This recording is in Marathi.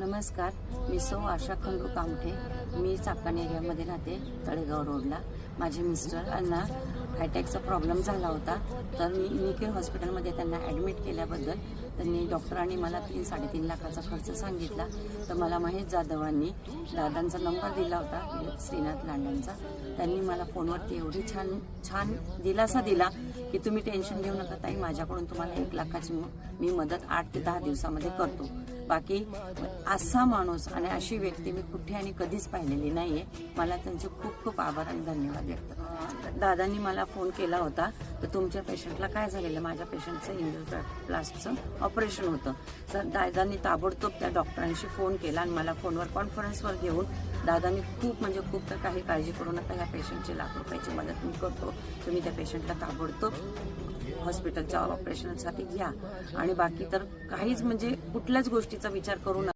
नमस्कार मी सौ आशा खंडू कामठे. मी चाकण एरियामध्ये राहते तळेगाव रोडला. माझे मिस्टर अण्णा अटॅकचा प्रॉब्लेम झाला होता. तर मी निके हॉस्पिटलमध्ये त्यांना ॲडमिट केल्याबद्दल त्यांनी डॉक्टरांनी मला तीन साडेतीन लाखाचा खर्च सांगितला. तर मला महेश जाधवांनी दादांचा नंबर दिला होता म्हणजे श्रीनाथ लांडांचा त्यांनी मला फोनवरती एवढी छान छान दिलासा दिला की तुम्ही टेन्शन घेऊ नका ताई माझ्याकडून तुम्हाला एक लाखाची मी मदत आठ ते दहा दिवसामध्ये करतो. बाकी असा माणूस आणि अशी व्यक्ती मी कुठे आणि कधीच पाहिलेली नाहीये. मला त्यांचे खूप खूप आभार आणि धन्यवाद व्यक्त दादांनी मला फोन केला होता तर तुमच्या पेशंटला काय झालेलं माझ्या पेशंटचं इंडोप्लास्टचं ऑपरेशन होतं. सर दादांनी ताबडतोब त्या डॉक्टरांशी फोन केला आणि मला फोनवर कॉन्फरन्सवर घेऊन दादांनी खूप म्हणजे खूप तर काही काळजी करू नका ह्या पेशंटची लाख रुपयाची मदत मी करतो. तुम्ही त्या पेशंटला ताबडतोब हॉस्पिटलच्या ऑपरेशनसाठी घ्या. आणि बाकी तर काहीच म्हणजे कुठल्याच गोष्टीचा विचार करू नका.